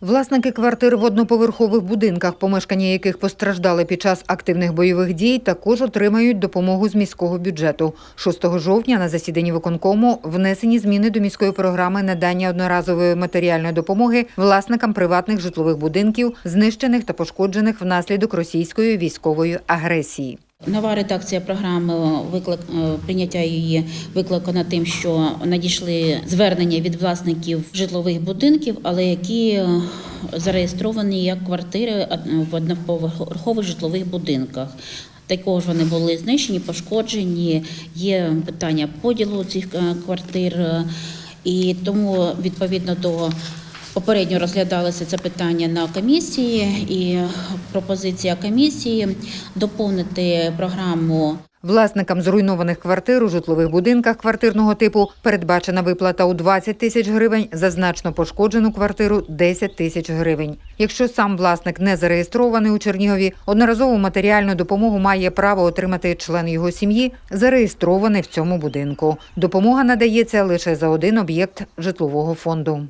Власники квартир в одноповерхових будинках, помешкання яких постраждали під час активних бойових дій, також отримають допомогу з міського бюджету. 6 жовтня на засіданні виконкому внесені зміни до міської програми надання одноразової матеріальної допомоги власникам приватних житлових будинків, знищених та пошкоджених внаслідок російської військової агресії. Нова редакція програми виклик е, прийняття її викликана тим, що надійшли звернення від власників житлових будинків, але які е, зареєстровані як квартири в одноповерхових житлових будинках. Також вони були знищені, пошкоджені. Є питання поділу цих е, квартир, і тому відповідно до Попередньо розглядалося це питання на комісії, і пропозиція комісії доповнити програму Власникам зруйнованих квартир у житлових будинках квартирного типу передбачена виплата у 20 тисяч гривень, за значно пошкоджену квартиру – 10 тисяч гривень. Якщо сам власник не зареєстрований у Чернігові, одноразову матеріальну допомогу має право отримати член його сім'ї, зареєстрований в цьому будинку. Допомога надається лише за один об'єкт житлового фонду.